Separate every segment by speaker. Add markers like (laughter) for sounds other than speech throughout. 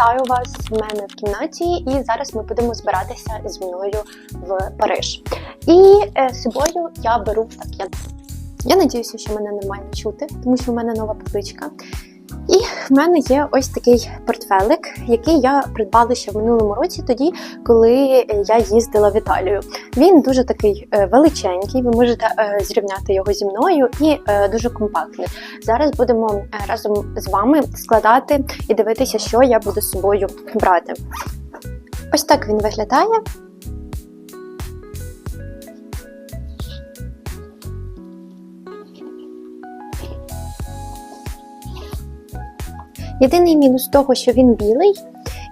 Speaker 1: Вітаю вас в мене в кімнаті, і зараз ми будемо збиратися зі мною в Париж. І е, з собою я беру так. Я, я надіюся, що мене нормально чути, тому що в мене нова публичка. В мене є ось такий портфелик, який я придбала ще в минулому році, тоді, коли я їздила в Італію. Він дуже такий е, величенький, ви можете е, зрівняти його зі мною, і е, дуже компактний. Зараз будемо разом з вами складати і дивитися, що я буду з собою брати. Ось так він виглядає. Єдиний мінус того, що він білий,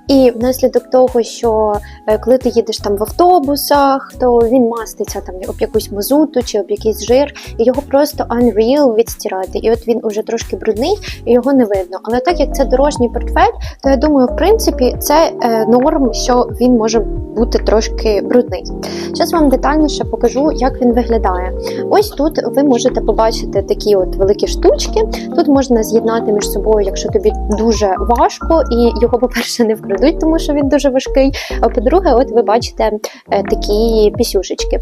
Speaker 1: і внаслідок того, що е, коли ти їдеш там в автобусах, то він маститься там об якусь мазуту чи об якийсь жир, і його просто unreal відстирати. І от він уже трошки брудний, і його не видно. Але так як це дорожній портфель, то я думаю, в принципі, це е, норм, що він може бути трошки брудний. Зараз вам детальніше покажу, як він виглядає. Ось тут ви можете побачити такі от великі штучки. Тут можна з'єднати між собою, якщо тобі дуже важко, і його, по-перше, не вкрадуть, тому що він дуже важкий. А по-друге, от ви бачите е, такі пісюшечки.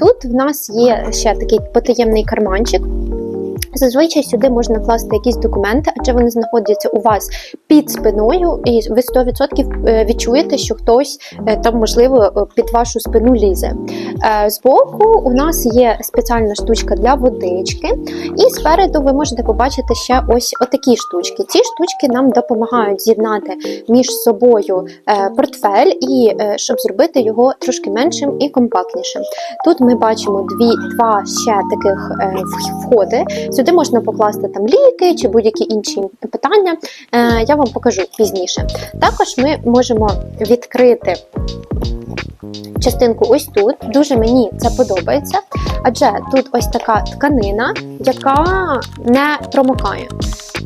Speaker 1: Тут в нас є ще такий потаємний карманчик. Зазвичай сюди можна класти якісь документи, адже вони знаходяться у вас під спиною, і ви 100% е, відчуєте, що хтось е, там, можливо, е, під вашу спину лізе. Збоку у нас є спеціальна штучка для водички, і спереду ви можете побачити ще ось отакі штучки. Ці штучки нам допомагають з'єднати між собою портфель і щоб зробити його трошки меншим і компактнішим. Тут ми бачимо дві, два ще таких входи. Сюди можна покласти там ліки чи будь-які інші питання. Е, Я вам покажу пізніше. Також ми можемо відкрити частинку ось тут. Дуже мені це подобається, адже тут ось така тканина, яка не промокає.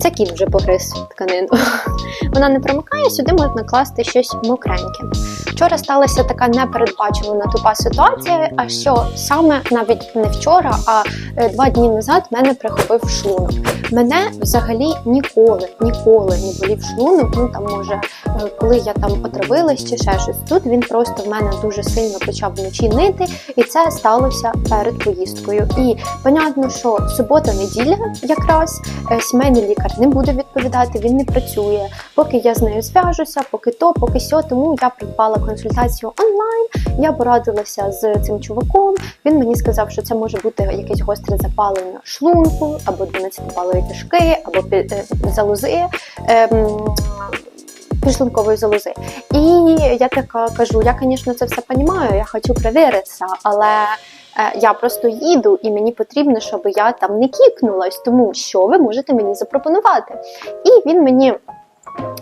Speaker 1: Це кіт вже погриз тканину. (laughs) Вона не промикає, сюди можна класти щось мокреньке. Вчора сталася така непередбачувана тупа ситуація, а що саме навіть не вчора, а е, два дні назад мене прихопив шлунок. Мене взагалі ніколи, ніколи не болів шлунок. Ну там може, е, коли я там отравилась чи ще щось. Тут він просто в мене дуже сильно почав вночі нити, і це сталося перед поїздкою. І понятно, що субота-неділя якраз е, сімейний лікар не буде відповідати, він не працює. Поки я з нею зв'яжуся, поки то, поки сьо. Тому я придбала консультацію онлайн. Я порадилася з цим чуваком. Він мені сказав, що це може бути якесь гостре запалення шлунку, або 12-палої кишки, або е, залози. Ем, Підшлункової залози. І я така кажу: я, звісно, це все розумію, я хочу перевіритися, але я просто їду, і мені потрібно, щоб я там не кікнулась, тому що ви можете мені запропонувати. І він мені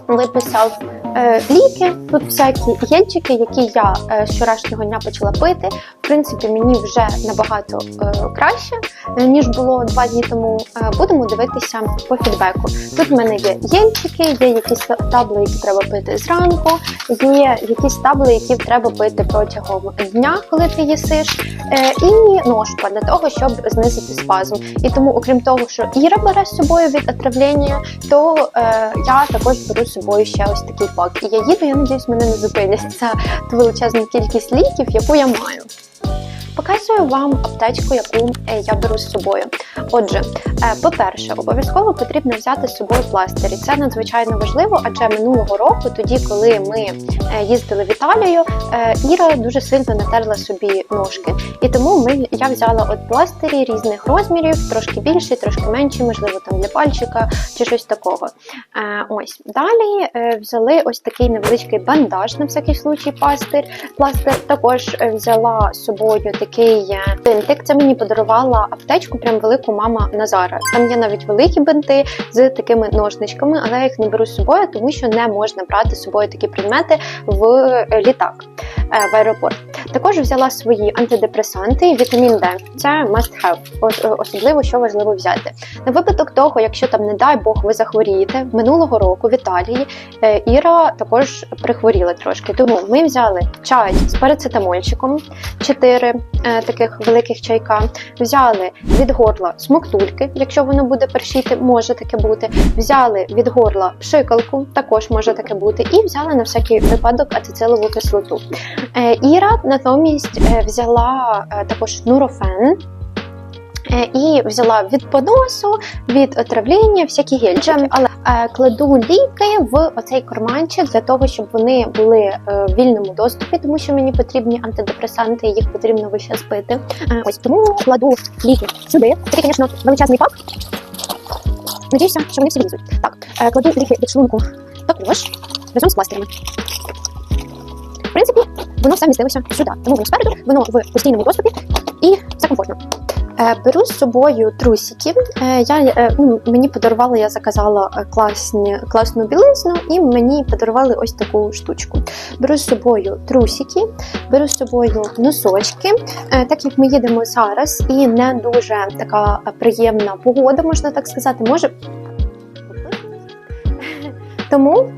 Speaker 1: виписав е, ліки, тут всякі гельчики, які я е, з вчорашнього дня почала пити. В принципі, мені вже набагато е, краще, е, ніж було два дні тому. Е, будемо дивитися по фідбеку. Тут в мене є гельчики, є якісь табли, які треба пити зранку, є якісь табли, які треба пити протягом дня, коли ти їсиш, е, і ножка для того, щоб знизити спазм. І тому, окрім того, що Іра бере з собою від отравлення, то е, я також беру з собою ще ось такий пак. І я їду, я надіюсь, мене не зупинять. Це величезна кількість ліків, яку я маю. Показую вам аптечку, яку е, я беру з собою. Отже, е, по-перше, обов'язково потрібно взяти з собою пластир. І це надзвичайно важливо, адже минулого року, тоді, коли ми е, їздили в Італію, Іра дуже сильно натерла собі ножки. І тому ми, я взяла от пластирі різних розмірів, трошки більші, трошки менші, можливо, там для пальчика чи щось такого. Ось далі взяли ось такий невеличкий бандаж на всякий случай пластир. Пластир також взяла з собою такий бинтик. Це мені подарувала аптечку, прям велику мама Назара. Там є навіть великі бинти з такими ножничками, але я їх не беру з собою, тому що не можна брати з собою такі предмети в літак, в аеропорт. Також взяла свої антидепресанти, вітамін Д. Це must have, е, особливо що важливо взяти. На випадок того, якщо там, не дай Бог, ви захворієте минулого року в Італії, е, Іра також прихворіла трошки. Тому ми взяли чай з парацетамольчиком, 4 е, таких великих чайка. Взяли від горла смоктульки, якщо воно буде першіти, може таке бути. Взяли від горла пшикалку, також може таке бути. І взяли на всякий випадок ацетилову кислоту. Е, Іра натомість е, взяла е, також нурофен. І взяла від поносу, від отравлення, всякі гельчики. Але е, кладу ліки в оцей карманчик для того, щоб вони були е, в вільному доступі, тому що мені потрібні антидепресанти, їх потрібно весь час пити. Е, Ось тому кладу ліки сюди. Такий, звісно, величезний пак. Надіюся, що вони всі влізуть. Так, е, кладу ліки від шлунку також разом з пластирями. В принципі, воно все вмістилося сюди. Тому воно спереду, воно в постійному доступі і все комфортно. Е, Беру з собою трусики. Е, Я, е, ну, мені подарували, я заказала класні, класну білизну, і мені подарували ось таку штучку. Беру з собою трусики, беру з собою носочки. Так як ми їдемо зараз, і не дуже така приємна погода, можна так сказати, може. (laughs) Тому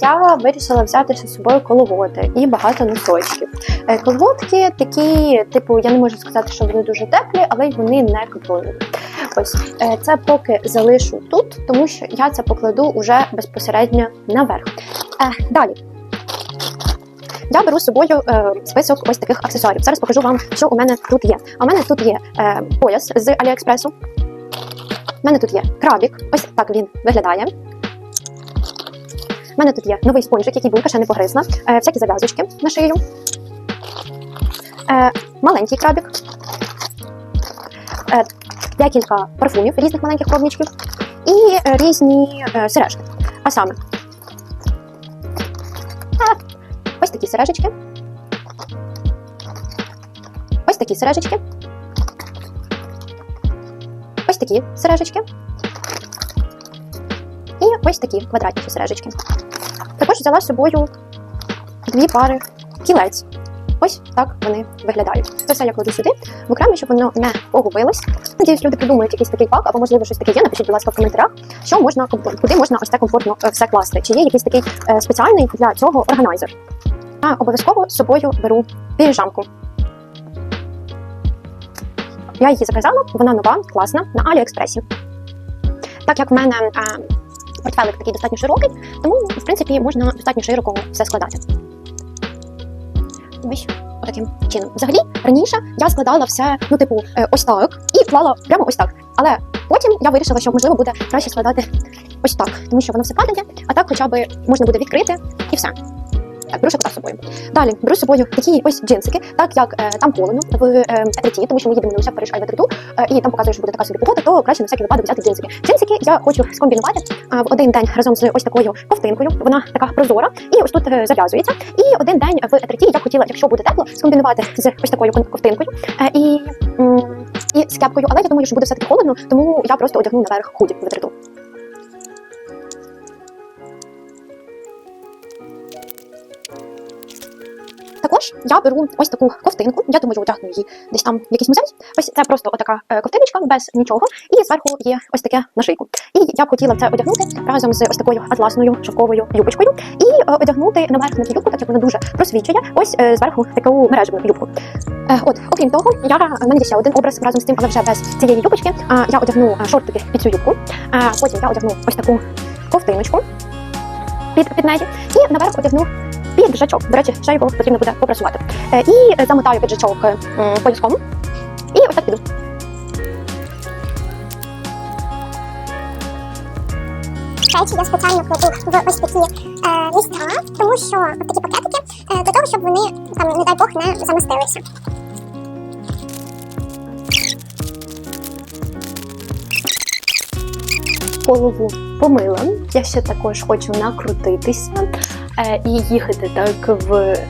Speaker 1: я вирішила взяти з собою коловоди і багато носочків. Е, колготки такі, типу, я не можу сказати, що вони дуже теплі, але й вони не капронові. Ось е, це поки залишу тут, тому що я це покладу уже безпосередньо наверх. Е, далі. Я беру з собою е, список ось таких аксесуарів. Зараз покажу вам, що у мене тут є. А у мене тут є е, пояс з Аліекспресу. У мене тут є крабік. Ось так він виглядає. У мене тут є новий спонжик, який булка ще не погризла. Е, всякі зав'язочки на шию. Е, маленький крабік. Е, декілька парфумів різних маленьких пробничків. І різні сережки. А саме. ось такі сережечки. Ось такі сережечки. Ось такі сережечки. Ось такі квадратні сережечки. Також взяла з собою дві пари кілець. Ось так вони виглядають. Це все я кладу сюди, в окремо, щоб воно не погубилось. Надіюсь, люди придумають якийсь такий пак, або можливо щось таке є. Напишіть, будь ласка, в коментарях, що можна куди можна ось це комфортно е, все класти. Чи є якийсь такий е, спеціальний для цього органайзер? А обов'язково з собою беру піжамку. Я її заказала, вона нова, класна, на Аліекспресі. Так як в мене е, портфелик такий достатньо широкий, тому в принципі можна достатньо широко все складати. Ось таким чином. Взагалі, раніше я складала все, ну, типу, е, ось так, і клала прямо ось так. Але потім я вирішила, що можливо буде краще складати ось так, тому що воно все падає, а так хоча б можна буде відкрити і все. Так, беру ще кота з собою. Далі беру з собою такі ось джинсики, так як е, там холодно в е, Етреті, тому що ми їдемо на уся Париж Альветрету, е, і там показує, що буде така собі погода, то краще на всякий випадок взяти джинсики. Джинсики я хочу скомбінувати е, в один день разом з ось такою ковтинкою. Вона така прозора, і ось тут е, зав'язується. І один день в Етреті я хотіла, якщо буде тепло, скомбінувати з ось такою ковтинкою е, і, і з кепкою. Але я думаю, що буде все таки холодно, тому я просто одягну наверх худі в Етрету. Також я беру ось таку ковтинку. Я думаю, одягну її десь там в якийсь музей. Ось це просто отака е, ковтиночка без нічого. І зверху є ось таке нашийку. І я б хотіла це одягнути разом з ось такою атласною шовковою юбочкою. І е, одягнути на цю юбку, так як вона дуже просвічує. Ось е, зверху таку мережеву юбку. От, окрім того, я в мене є ще один образ разом з тим, але вже без цієї юбочки. Я одягну шортики під цю юбку. Потім я одягну ось таку ковтиночку під, під неї. І наверх одягну піджачок. До речі, ще його потрібно буде попрасувати. Е, І е, замотаю піджачок е, пояском. І ось так піду.
Speaker 2: речі я спеціально кладу в ось такі е, місця, тому що такі пакетики е, для того, щоб вони там, не дай Бог, не замостилися.
Speaker 1: голову помила. Я ще також хочу накрутитися і їхати так в е,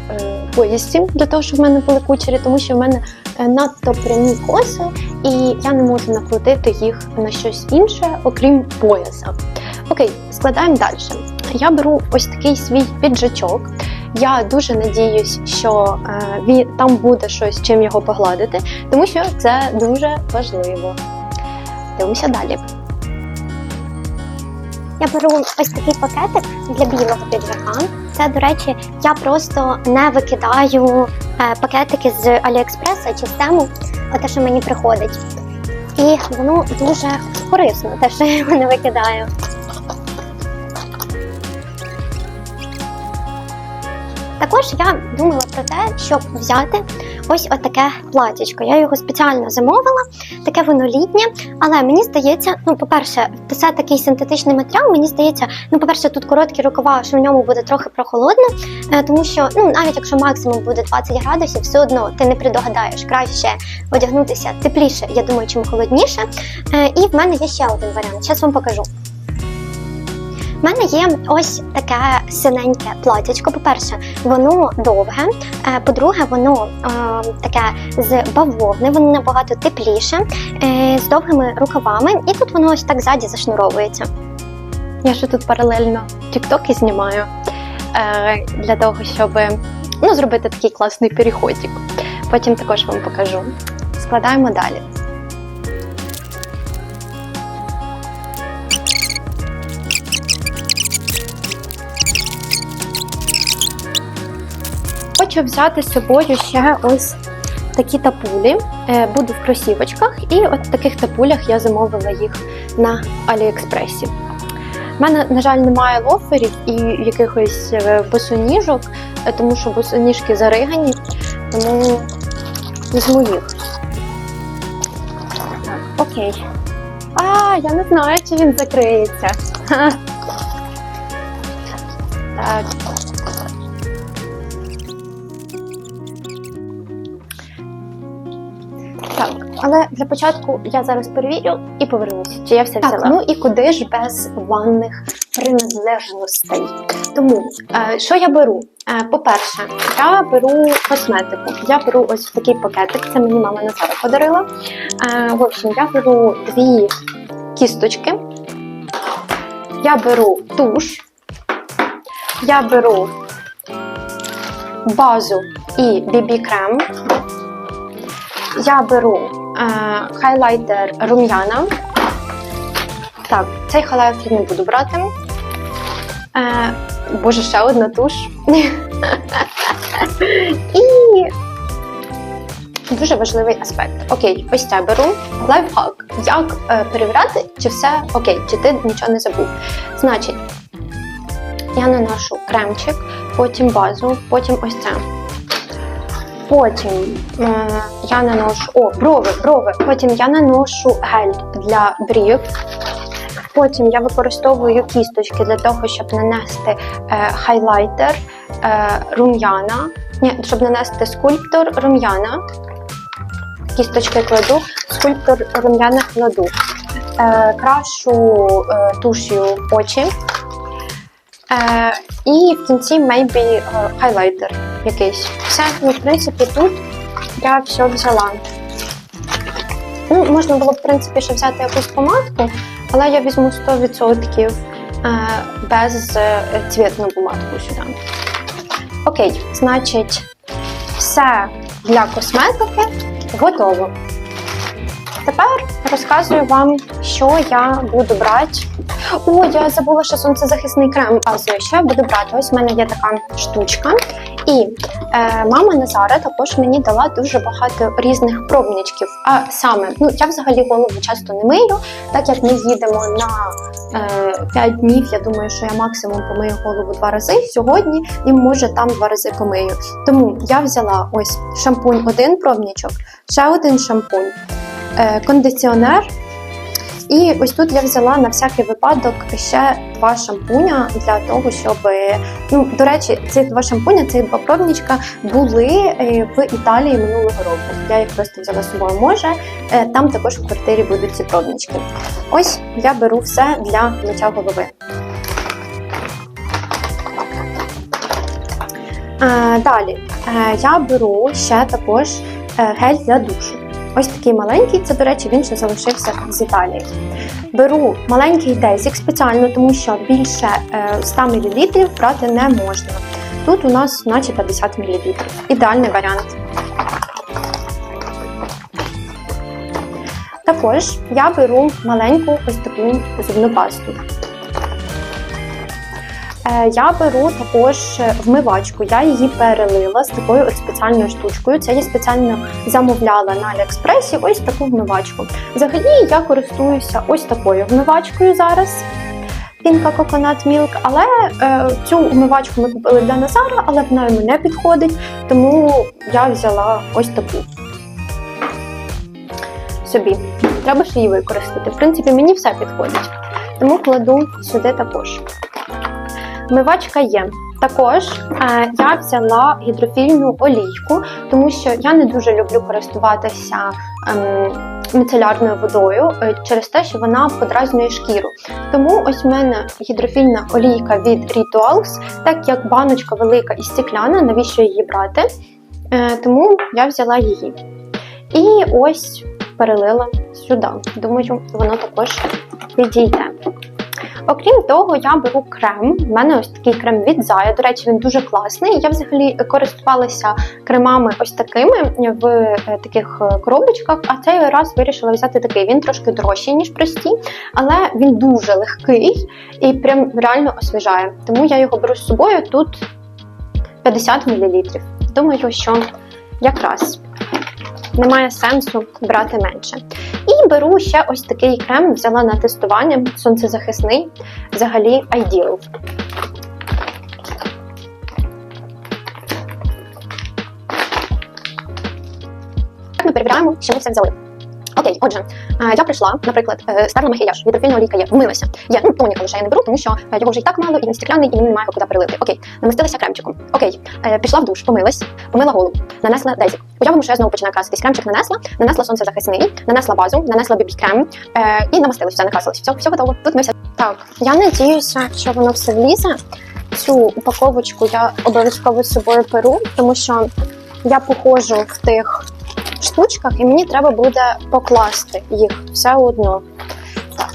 Speaker 1: поїзді для того, щоб в мене були кучері, тому що в мене е, надто прямі коси, і я не можу накрутити їх на щось інше, окрім пояса. Окей, складаємо далі. Я беру ось такий свій піджачок. Я дуже надіюсь, що е, там буде щось, чим його погладити, тому що це дуже важливо. Дивимося далі.
Speaker 2: Я беру ось такий пакетик для білого піджака. Це, до речі, я просто не викидаю е, пакетики з Аліекспреса чи з тему, те, що мені приходить. І воно дуже корисно, те, що я його не викидаю. Також я думала про те, щоб взяти ось отаке платічко. Я його спеціально замовила, таке воно літнє, але мені здається, ну, по-перше, це такий синтетичний матеріал. Мені здається, ну, по-перше, тут короткі рукава, що в ньому буде трохи прохолодно, е, тому що ну, навіть якщо максимум буде 20 градусів, все одно ти не предогадаєш краще одягнутися тепліше, я думаю, чим холодніше. Е, І в мене є ще один варіант. Зараз вам покажу. У мене є ось таке синеньке платячко. По-перше, воно довге. е, По-друге, воно е, таке з бавовни, воно набагато тепліше, е, з довгими рукавами, і тут воно ось так ззаді зашнуровується.
Speaker 1: Я ще тут паралельно тіктоки знімаю для того, щоб ну, зробити такий класний переходик. Потім також вам покажу. Складаємо далі. Хочу взяти з собою ще ось такі тапулі. Е, Буду в кросівочках, і от в таких тапулях я замовила їх на Аліекспресі. У мене, на жаль, немає лоферів і якихось е, босоніжок, е, тому що босоніжки заригані, тому візьму їх. Так, окей. А, я не знаю, чи він закриється. (laughs) Так. Але для початку я зараз перевірю і повернуся, чи я все
Speaker 2: Так,
Speaker 1: взяла. Ну і куди ж без ванних приналежностей. Тому е, що я беру? Е, по-перше, я беру косметику. Я беру ось такий пакетик, це мені мама Назара подарила. Е, в общем, я беру дві кісточки, я беру туш, я беру базу і бібі-крем. Я беру е, хайлайтер рум'яна. Так, цей хайлайтер не буду брати. Е, боже, ще одна туш. І дуже важливий аспект. Окей, ось це беру. Лайфхак. Як е, перевіряти, чи все окей, чи ти нічого не забув. Значить, я наношу кремчик, потім базу, потім ось це. Потім е, я наношу о, брови, брови. Потім я наношу гель для брів. Потім я використовую кісточки для того, щоб нанести е, хайлайтер е, рум'яна. Ні, щоб нанести скульптор рум'яна. Кісточки кладу, скульптор рум'яна кладу. Е, крашу е, туш'ю очі. Е, і в кінці maybe е, хайлайтер якийсь. Все, ну, в принципі, тут я все взяла. Ну, можна було в принципі, ще взяти якусь помадку, але я візьму 100% е, без е, цвітну помадку сюди. Окей, значить, все для косметики готово. Тепер розказую вам, що я буду брати. О, я забула, що сонцезахисний крем базовий. Що я буду брати? Ось в мене є така штучка. І е, мама Назара також мені дала дуже багато різних пробничків. А саме, ну я взагалі голову часто не мию, так як ми їдемо на е, 5 днів. Я думаю, що я максимум помию голову два рази сьогодні, і може там два рази помию. Тому я взяла ось шампунь, один пробничок, ще один шампунь, е, кондиціонер. І ось тут я взяла на всякий випадок ще два шампуня для того, щоб ну до речі, ці два шампуня, ці два пробничка були е, в Італії минулого року. Я їх просто взяла з собою. Може е, там також в квартирі будуть ці пробнички. Ось я беру все для миття голови. Е, Далі я беру ще також гель для душу. Ось такий маленький, це, до речі, він ще залишився з Італії. Беру маленький дезік спеціально, тому що більше е, 100 мл брати не можна. тут у нас наче 50 мл. Ідеальний варіант. Також я беру маленьку ось таку зубну пасту. Е, Я беру також вмивачку. Я її перелила з такою от спеціальною штучкою. Це я спеціально замовляла на Аліекспресі ось таку вмивачку. Взагалі я користуюся ось такою вмивачкою зараз. Пінка Coconut Milk, але е, цю вмивачку ми купили для Назара, але вона йому не підходить, тому я взяла ось таку собі. Треба ж її використати. В принципі, мені все підходить. Тому кладу сюди також. Вмивачка є. Також е, я взяла гідрофільну олійку, тому що я не дуже люблю користуватися ем, міцелярною водою е, через те, що вона подразнює шкіру. Тому ось в мене гідрофільна олійка від Rituals, так як баночка велика і стекляна, навіщо її брати? Е, тому я взяла її. І ось перелила сюди. Думаю, воно також підійде. Окрім того, я беру крем. У мене ось такий крем від Zaya. До речі, він дуже класний. Я взагалі користувалася кремами ось такими в е, таких е, коробочках, а цей раз вирішила взяти такий. Він трошки дорожчий, ніж прості, але він дуже легкий і прям реально освіжає. Тому я його беру з собою тут 50 мл. Думаю, що якраз немає сенсу брати менше. І беру ще ось такий крем, взяла на тестування, сонцезахисний, взагалі Ideal. Ми перевіряємо, що ми все взяли. Окей, отже, е, я прийшла, наприклад, е, стерла макіяж, гідрофільна олійка є, вмилася. Є, ну тоніка лише я не беру, тому що е, його вже і так мало, і він стекляний, і мені немає куди перелити. Окей, намастилася кремчиком. Окей, пішла в душ, помилась, помила голову, нанесла дезік. Уявимо, що я знову починаю краситись. Кремчик нанесла, нанесла сонцезахисний, нанесла базу, нанесла бібі-крем і намастилась, все, накрасилась. Все, все готово. Тут ми все. Так, я надіюся, що воно все влізе. Цю упаковочку я обов'язково з собою беру, тому що я походжу в тих штучках, і мені треба буде покласти їх все одно. Так.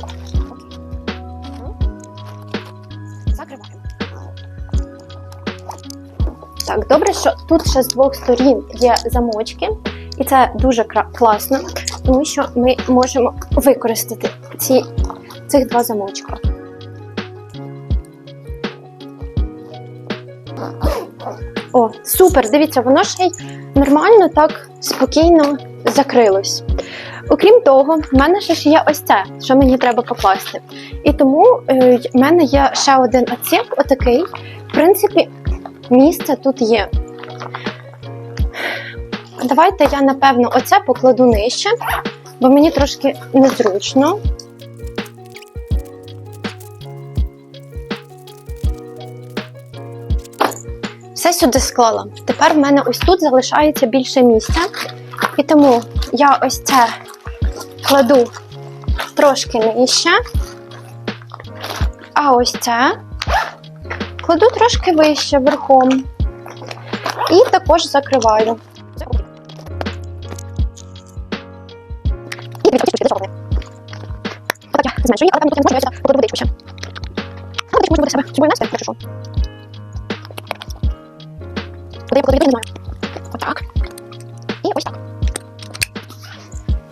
Speaker 1: Так, добре, що тут ще з двох сторін є замочки, і це дуже класно, тому що ми можемо використати ці, цих два замочка. О, супер! Дивіться, воно ще й нормально так спокійно закрилось. Окрім того, в мене ще ж є ось це, що мені треба покласти. І тому е, в мене є ще один отсік, отакий. В принципі, місце тут є. Давайте я, напевно, оце покладу нижче, бо мені трошки незручно. Все сюди склала. Тепер в мене ось тут залишається більше місця. І тому я ось це кладу трошки нижче. А ось це кладу трошки вище верхом. І також закриваю. І я зменшую, але там не я покладу водичку ще. Можна буде себе нести, якщо що. Куди я. І ось так.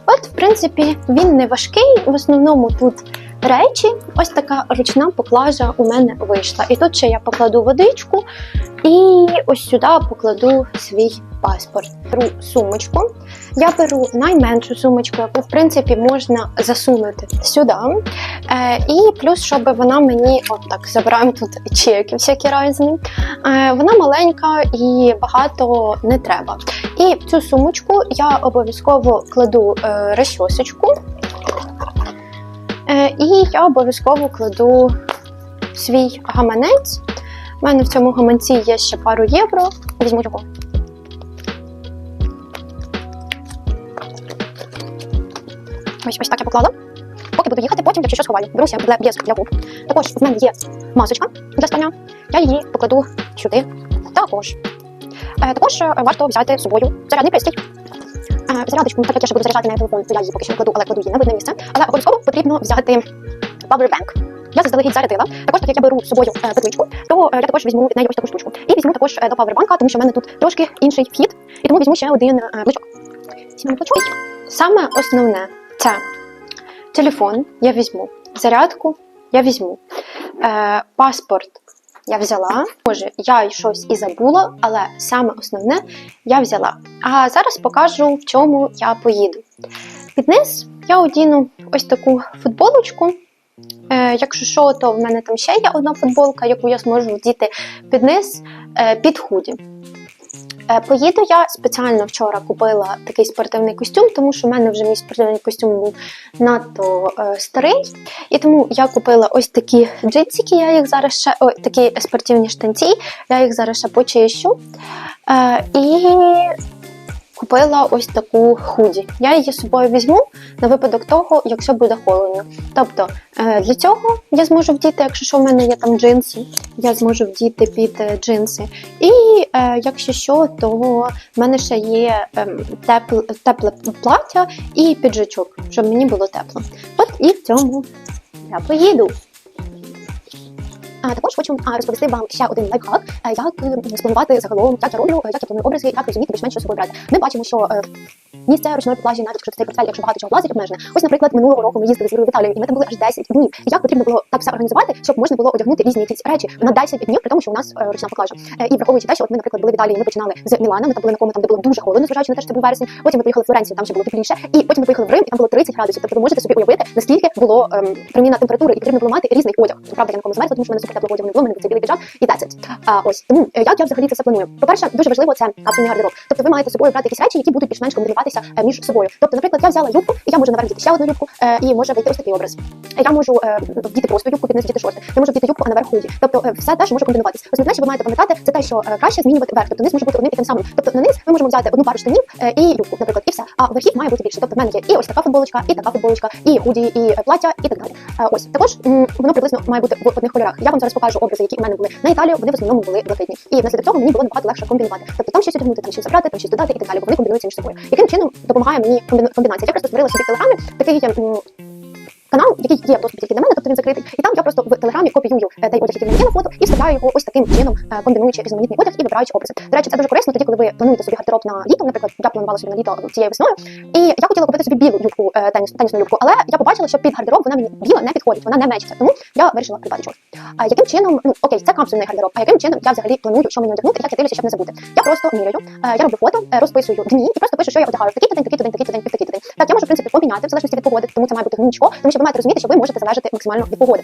Speaker 1: От, в принципі, він не важкий. В основному тут речі. Ось така ручна поклажа у мене вийшла. І тут ще я покладу водичку, і ось сюди покладу свій паспорт. Беру сумочку. Я беру найменшу сумочку, яку в принципі можна засунути сюди. Е, і плюс, щоб вона мені, от так, забираємо тут чеки всякі різні. Е, вона маленька і багато не треба. І в цю сумочку я обов'язково кладу е, розчосочку. І я обов'язково кладу свій гаманець. У мене в цьому гаманці є ще пару євро. Візьму його. Ось ось так я поклала. Поки буду їхати, потім, якщо що сховаю. Беруся блеск для губ. Також в мене є масочка для спання. Я її покладу сюди. Також. Е, також е, варто взяти з собою зарядний пристрій. Е, зарядочку, так як я ще буду заряджати на телефон, я її поки що не кладу, але кладу її на видне місце. Але обов'язково потрібно взяти powerbank. я заздалегідь зарядила. Також, так як я беру з собою е, петличку, то е, я також візьму від неї ось таку штучку. І візьму також до павербанка, тому що в мене тут трошки інший вхід, і тому візьму ще один блочок. Саме основне це телефон, я візьму, зарядку я візьму, е, паспорт я взяла. Може, я щось і забула, але саме основне я взяла. А зараз покажу, в чому я поїду. Під низ я одіну ось таку футболочку. Е, якщо що, то в мене там ще є одна футболка, яку я зможу вдіти під низ е, під худі. Е, Поїду я спеціально вчора купила такий спортивний костюм, тому що в мене вже мій спортивний костюм був надто е, старий. І тому я купила ось такі джинсики, я їх зараз ще о, такі спортивні штанці, я їх зараз ще почищу. Е, і купила ось таку худі. Я її собою візьму на випадок того, якщо буде холодно. Тобто е, для цього я зможу вдіти, якщо що в мене є там джинси, я зможу вдіти під е, джинси. І е, якщо що, то в мене ще є ем, тепле, тепле плаття і піджачок, щоб мені було тепло. От і в цьому я поїду. А також хочу розповісти вам ще один лайфхак, е, як е, спланувати загалом, як я роблю, як я планую образи, як розуміти більш-менш що собою брати. Ми бачимо, що е, місце ручної поклажі, навіть якщо це портфель, якщо багато чого влазить, обмежене. Ось, наприклад, минулого року ми їздили з Юрою в Італію, і ми там були аж 10 днів. І як потрібно було так все організувати, щоб можна було одягнути різні якісь речі на 10 днів, при тому, що у нас ручна поклажа. І враховуючи те, що от ми, наприклад, були в Італії, ми починали з Мілана, ми там були на кому там, де було дуже холодно, зважаючи на те, що це був вересень. Потім ми поїхали в Флоренцію, там ще було тепліше, і потім ми поїхали в Рим, і там було 30 градусів. Тобто ви можете собі уявити, наскільки було ем, примінна температура, і потрібно було мати різний одяг. Правда, я нікому змерзла, тому що мене теплого одягу не було, мене був білий піджак і that's it. А, ось тому е, як я взагалі це все планую. По-перше, дуже важливо це капсульний гардероб. Тобто ви маєте з собою брати якісь речі, які будуть більш-менш комбінуватися е, між собою. Тобто, наприклад, я взяла юбку, і я можу наверх ще одну юбку, е, і може вийти ось такий образ. Я можу вдіти просто юбку, під низ вдіти шорти. Я можу вдіти юбку, а наверх худі. Тобто все те, що може комбінуватися. Основне, що ви маєте пам'ятати, це те, що краще змінювати верх. Тобто низ може бути одним і тим самим. Тобто на низ ми можемо взяти одну пару штанів і юбку, наприклад, і все. А верхів має бути більше. Тобто в мене є і ось така футболочка, і така футболочка, і худі, і плаття, і так далі. Ось також воно приблизно має бути в одних кольорах. Я вам зараз покажу образи, які у мене були на Італію. Вони в основному були блакитні. І внаслідок цього мені було набагато легше комбінувати. Тобто там щось одягнути, там щось забрати, там щось додати і так далі. Бо вони комбінуються між собою. Яким чином допомагає мені комбінація? Я просто створила собі телеграми такий канал, який є в доступі тільки для мене, тобто він закритий. І там я просто в телеграмі копіюю е, той одяг, який в мене є на фото, і вставляю його ось таким чином, е, комбінуючи різноманітний одяг і вибираючи образи. До речі, це дуже корисно тоді, коли ви плануєте собі гардероб на літо. Наприклад, я планувала собі на літо цією весною. І я хотіла купити собі білу юбку, е, теніс, тенісну юбку, але я побачила, що під гардероб вона мені біла не підходить, вона не мечиться. Тому я вирішила придбати чорт. А яким чином, ну окей, це капсульний гардероб. А яким чином я взагалі планую, що мені одягнути, як я дивлюся, щоб не забути. Я просто міряю, я роблю фото, розписую дні і просто пишу, що я одягаю в такий день, такий день, такий день, такий день. Так, я можу в принципі поміняти в залежності від погоди, тому це має бути гнучко, тому що ви маєте розуміти, що ви можете залежати максимально від погоди.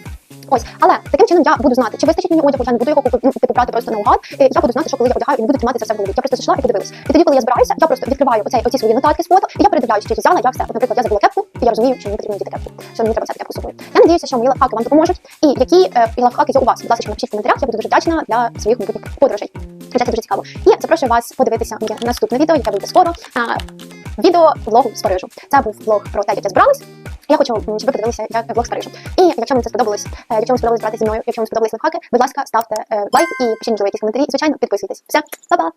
Speaker 1: Ось, але таким чином я буду знати, чи вистачить мені одягу, я не буду його ну, типу, брати просто наугад. Е, Я буду знати, що коли я одягаю, і не буду тримати це все в голові. Я просто зайшла і подивилась. І тоді, коли я збираюся, я просто відкриваю оцей, оці свої нотатки з фото, і я передивляюся, чи взяла я все. От, наприклад, я забула кепку, і я розумію, що мені потрібно діти кепку, що мені треба взяти кепку собою. Я надіюся, що мої лайфхаки вам допоможуть. І які е, лайфхаки є у вас? Будь ласка, напишіть в коментарях, я буду дуже вдячна для своїх майбутніх подорожей. Це дуже цікаво. І запрошую вас подивитися моє наступне відео, яке вийде скоро. А, відео влогу з Парижу. Це був влог про те, як я збиралась. Я хочу, щоб ви як блог з Парижу. І якщо вам це сподобалось, е, якщо вам сподобалось брати зі мною, якщо вам сподобались лайфхаки, будь ласка, ставте е, лайк і пишіть можливо якісь коментарі. Звичайно, підписуйтесь. Все, па-па!